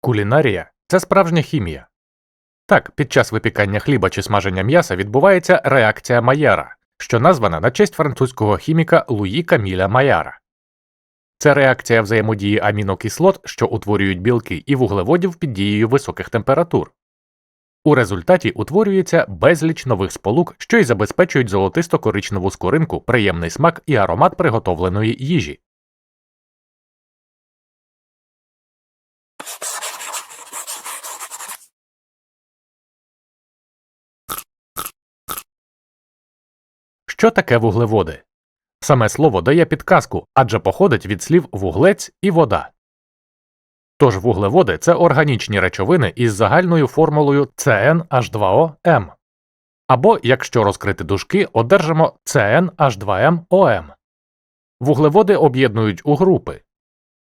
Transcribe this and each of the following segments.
Кулінарія це справжня хімія. Так, під час випікання хліба чи смаження м'яса відбувається реакція Маєра, що названа на честь французького хіміка Луї Каміля Маяра. Це реакція взаємодії амінокислот, що утворюють білки, і вуглеводів під дією високих температур. У результаті утворюється безліч нових сполук, що й забезпечують золотисто-коричневу скоринку, приємний смак і аромат приготовленої їжі. Що таке вуглеводи? Саме слово дає підказку, адже походить від слів вуглець і вода. Тож вуглеводи це органічні речовини із загальною формулою CnH2OM. Або, якщо розкрити дужки, одержимо CnH2MOM. Вуглеводи об'єднують у групи.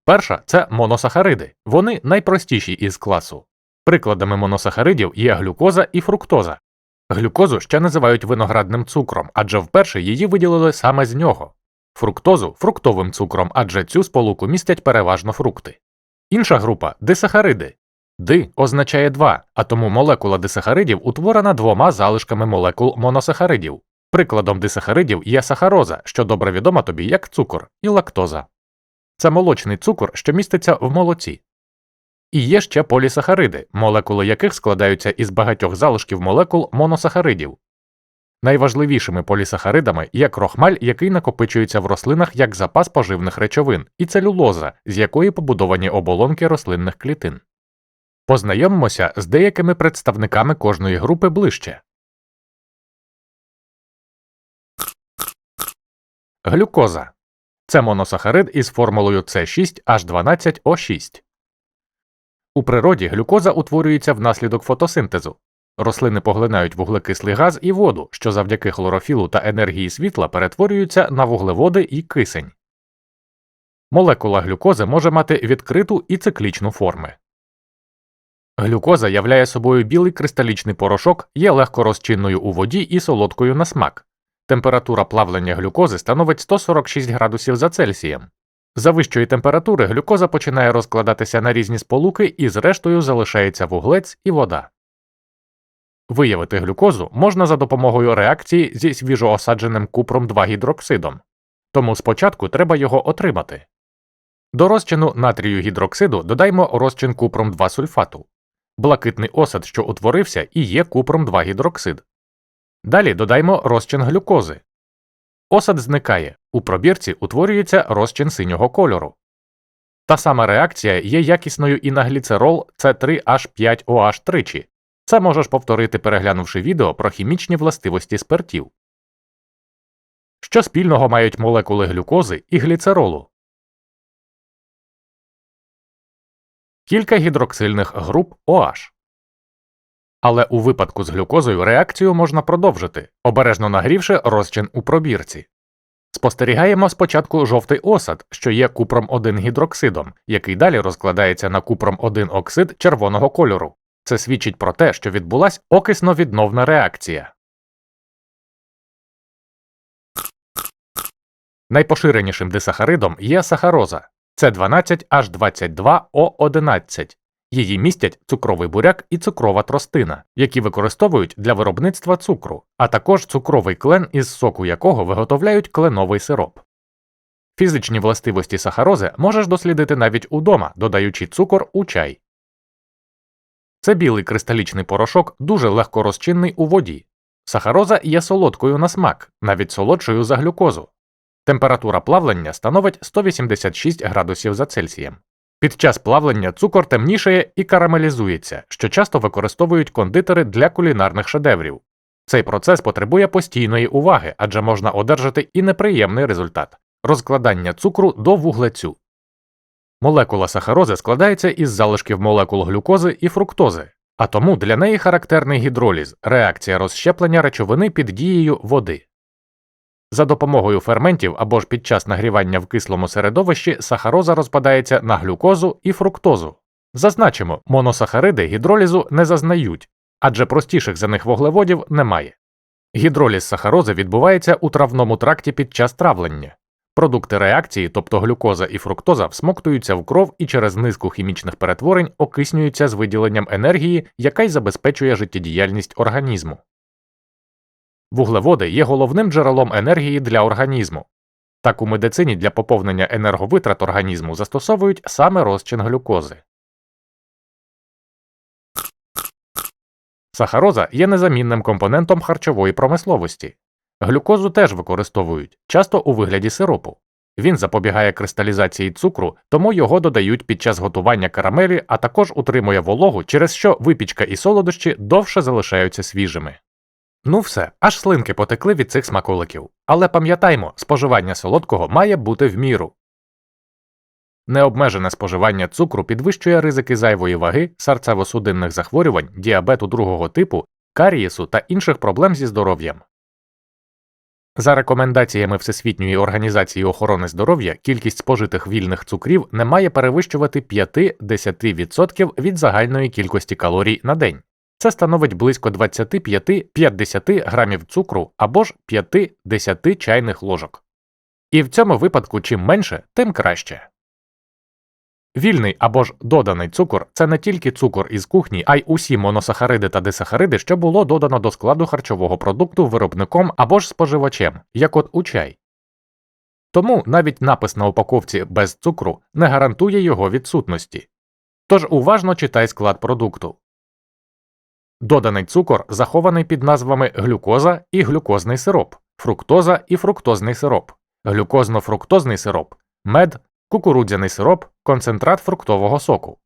Перша це моносахариди. Вони найпростіші із класу. Прикладами моносахаридів є глюкоза і фруктоза. Глюкозу ще називають виноградним цукром, адже вперше її виділили саме з нього. Фруктозу фруктовим цукром, адже цю сполуку містять переважно фрукти. Інша група дисахариди. Ди означає два, а тому молекула дисахаридів утворена двома залишками молекул моносахаридів. Прикладом дисахаридів є сахароза, що добре відома тобі як цукор, і лактоза. Це молочний цукор, що міститься в молоці. І є ще полісахариди, молекули яких складаються із багатьох залишків молекул моносахаридів. Найважливішими полісахаридами є крохмаль, який накопичується в рослинах як запас поживних речовин, і целюлоза, з якої побудовані оболонки рослинних клітин. Познайомимося з деякими представниками кожної групи ближче. Глюкоза це моносахарид із формулою С6H12O6. У природі глюкоза утворюється внаслідок фотосинтезу. Рослини поглинають вуглекислий газ і воду, що завдяки хлорофілу та енергії світла перетворюються на вуглеводи і кисень. Молекула глюкози може мати відкриту і циклічну форми. Глюкоза являє собою білий кристалічний порошок, є легко розчинною у воді і солодкою на смак. Температура плавлення глюкози становить 146 градусів за Цельсієм. За вищої температури глюкоза починає розкладатися на різні сполуки і зрештою залишається вуглець і вода. Виявити глюкозу можна за допомогою реакції зі свіжоосадженим купром 2 гідроксидом, тому спочатку треба його отримати. До розчину натрію гідроксиду додаймо розчин купром 2 сульфату. Блакитний осад, що утворився, і є купром 2 гідроксид. Далі додаймо розчин глюкози. Осад зникає, у пробірці утворюється розчин синього кольору. Та сама реакція є якісною і на гліцерол С3H5OH тричі. Це можеш повторити, переглянувши відео про хімічні властивості спиртів. Що спільного мають молекули глюкози і гліцеролу? Кілька гідроксильних груп OH. Але у випадку з глюкозою реакцію можна продовжити, обережно нагрівши розчин у пробірці. Спостерігаємо спочатку жовтий осад, що є купром 1 гідроксидом, який далі розкладається на купром 1 оксид червоного кольору. Це свідчить про те, що відбулася окисно-відновна реакція. Найпоширенішим дисахаридом є сахароза це 12H22O11. Її містять цукровий буряк і цукрова тростина, які використовують для виробництва цукру, а також цукровий клен, із соку якого виготовляють кленовий сироп. Фізичні властивості сахарози можеш дослідити навіть удома, додаючи цукор у чай. Це білий кристалічний порошок, дуже легко розчинний у воді. Сахароза є солодкою на смак, навіть солодшою за глюкозу. Температура плавлення становить 186 градусів за Цельсієм. Під час плавлення цукор темнішає і карамелізується, що часто використовують кондитери для кулінарних шедеврів. Цей процес потребує постійної уваги, адже можна одержати і неприємний результат розкладання цукру до вуглецю. Молекула сахарози складається із залишків молекул глюкози і фруктози, а тому для неї характерний гідроліз реакція розщеплення речовини під дією води. За допомогою ферментів або ж під час нагрівання в кислому середовищі сахароза розпадається на глюкозу і фруктозу. Зазначимо, моносахариди гідролізу не зазнають, адже простіших за них вуглеводів немає. Гідроліз сахарози відбувається у травному тракті під час травлення. Продукти реакції, тобто глюкоза і фруктоза, всмоктуються в кров і через низку хімічних перетворень окиснюються з виділенням енергії, яка й забезпечує життєдіяльність організму. Вуглеводи є головним джерелом енергії для організму. Так у медицині для поповнення енерговитрат організму застосовують саме розчин глюкози. Сахароза є незамінним компонентом харчової промисловості. Глюкозу теж використовують, часто у вигляді сиропу. Він запобігає кристалізації цукру, тому його додають під час готування карамелі, а також утримує вологу, через що випічка і солодощі довше залишаються свіжими. Ну все, аж слинки потекли від цих смаколиків. Але пам'ятаймо, споживання солодкого має бути в міру. Необмежене споживання цукру підвищує ризики зайвої ваги, серцево-судинних захворювань, діабету другого типу, карієсу та інших проблем зі здоров'ям. За рекомендаціями Всесвітньої організації охорони здоров'я, кількість спожитих вільних цукрів не має перевищувати 5-10% від загальної кількості калорій на день. Це становить близько 25-50 грамів цукру або ж 5-10 чайних ложок. І в цьому випадку чим менше, тим краще. Вільний або ж доданий цукор це не тільки цукор із кухні, а й усі моносахариди та дисахариди, що було додано до складу харчового продукту виробником або ж споживачем, як от у чай. Тому навіть напис на упаковці без цукру не гарантує його відсутності. Тож уважно читай склад продукту. Доданий цукор захований під назвами глюкоза і глюкозний сироп, фруктоза і фруктозний сироп, глюкозно-фруктозний сироп, мед, кукурудзяний сироп, концентрат фруктового соку.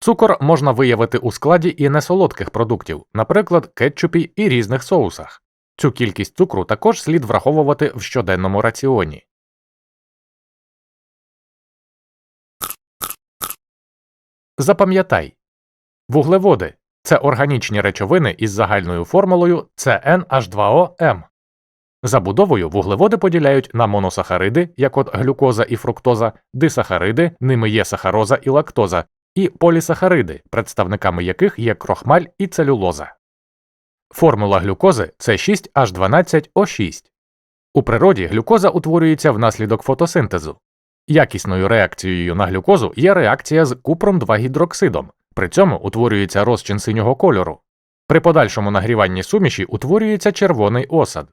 Цукор можна виявити у складі і несолодких продуктів, наприклад, кетчупі і різних соусах. Цю кількість цукру також слід враховувати в щоденному раціоні. Запам'ятай вуглеводи це органічні речовини із загальною формулою CnH2OM. Забудовою вуглеводи поділяють на моносахариди, як от глюкоза і фруктоза, дисахариди, ними є сахароза і лактоза, і полісахариди, представниками яких є крохмаль і целюлоза. Формула глюкози це 6H12O6. У природі глюкоза утворюється внаслідок фотосинтезу. Якісною реакцією на глюкозу є реакція з купром 2 гідроксидом, при цьому утворюється розчин синього кольору. При подальшому нагріванні суміші утворюється червоний осад.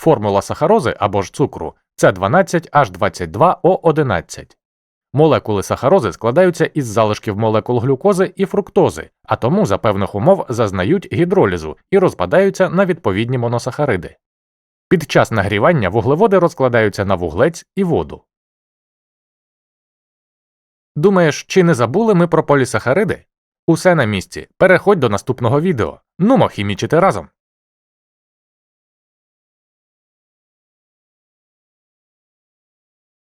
Формула сахарози або ж цукру це 12H22O11. Молекули сахарози складаються із залишків молекул глюкози і фруктози, а тому за певних умов зазнають гідролізу і розпадаються на відповідні моносахариди. Під час нагрівання вуглеводи розкладаються на вуглець і воду. Думаєш, чи не забули ми про полісахариди? Усе на місці. Переходь до наступного відео. Нумо хімічити разом.